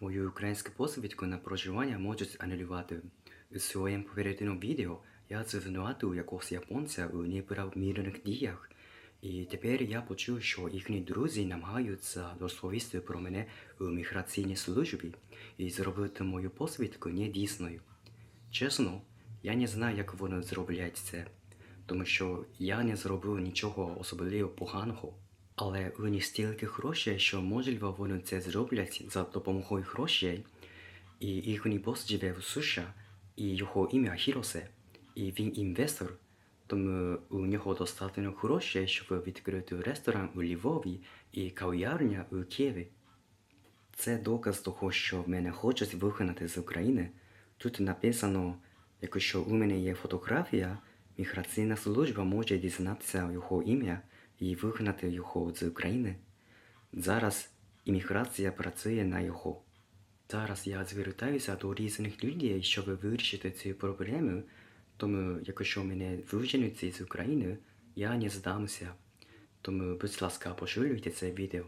Мою українську посвідку на проживання можуть анулювати. У своєму попередньому відео я звинуватив якогось японця у неправомірних діях. І тепер я почув, що їхні друзі намагаються розповісти про мене у міграційній службі і зробити мою посвідку недійсною. Чесно, я не знаю, як вони зроблять це, тому що я не зробив нічого особливо поганого. Але них стільки грошей, що можливо вони це зроблять за допомогою грошей. І їхній бос живе в США, і його ім'я Хіросе, і він інвестор. Тому у нього достатньо грошей, щоб відкрити ресторан у Львові і кав'ярня у Києві. Це доказ того, що мене хочуть вигнати з України. Тут написано, якщо у мене є фотографія, міграційна служба може дізнатися його ім'я і вигнати його з України. Зараз імміграція працює на його. Зараз я звертаюся до різних людей, щоб вирішити цю проблему, Тому, якщо мене виженуть з України, я не здамся. Тому, будь ласка, поширюйте це відео.